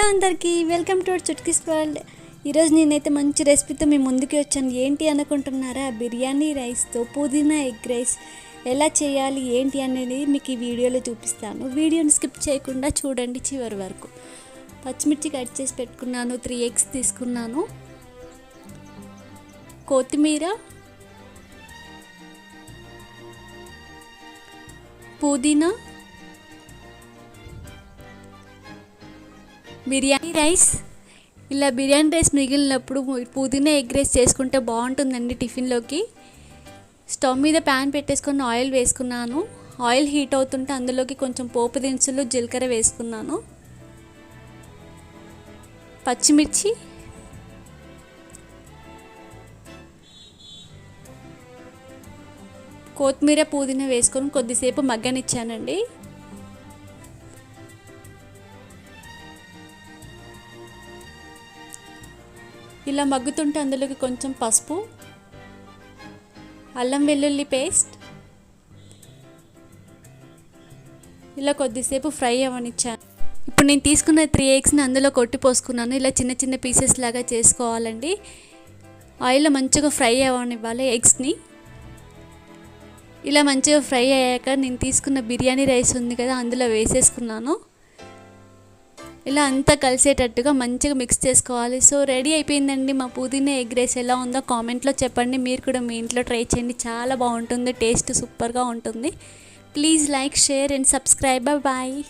Hello అందరికీ welcome to చుట్కీస్ world. ఈరోజు నేనైతే మంచి రెసిపీతో మీ ముందుకి వచ్చాను. ఏంటి అనుకుంటున్నారా? బిర్యానీ రైస్తో పుదీనా ఎగ్ రైస్ ఎలా చేయాలి ఏంటి అనేది మీకు ఈ వీడియోలో చూపిస్తాను. వీడియోని స్కిప్ చేయకుండా చూడండి చివరి వరకు. పచ్చిమిర్చి కట్ చేసి పెట్టుకున్నాను త్రీ ఎగ్స్ తీసుకున్నాను. కొత్తిమీర పుదీనా బిర్యానీ రైస్. ఇలా బిర్యానీ రైస్ మిగిలినప్పుడు పుదీనా ఎగ్ రైస్ చేసుకుంటే బాగుంటుందండి టిఫిన్లోకి. స్టవ్ మీద ప్యాన్ పెట్టేసుకొని ఆయిల్ వేసుకున్నాను. ఆయిల్ హీట్ అవుతుంటే అందులోకి కొంచెం పోపు దినుసులు జీలకర్ర వేసుకున్నాను. పచ్చిమిర్చి. కొత్తిమీర పుదీనా వేసుకొని కొద్దిసేపు మగ్గనిచ్చానండి. ఇలా మగ్గుతుంటే అందులోకి కొంచెం పసుపు అల్లం వెల్లుల్లి పేస్ట్. ఇలా కొద్దిసేపు ఫ్రై అవ్వనిచ్చాను ఇప్పుడు నేను తీసుకున్న త్రీ ఎగ్స్ని అందులో కొట్టి పోసుకున్నాను. ఇలా చిన్న చిన్న పీసెస్ లాగా చేసుకోవాలండి. ఆయిల్లో మంచిగా ఫ్రై అవ్వనివ్వాలి ఎగ్స్ని ఇలా మంచిగా ఫ్రై అయ్యాక నేను తీసుకున్న బిర్యానీ రైస్ ఉంది కదా అందులో వేసేసుకున్నాను. ఇలా అంతా కలిసేటట్టుగా మంచిగా మిక్స్ చేసుకోవాలి. సో రెడీ అయిపోయిందండి మా పుదీనా ఎగ్ రైస్. ఎలా ఉందో కామెంట్లో చెప్పండి. మీరు కూడా మీ ఇంట్లో ట్రై చేయండి. చాలా బాగుంటుంది. టేస్ట్ సూపర్గా ఉంటుంది. Please like share and subscribe bye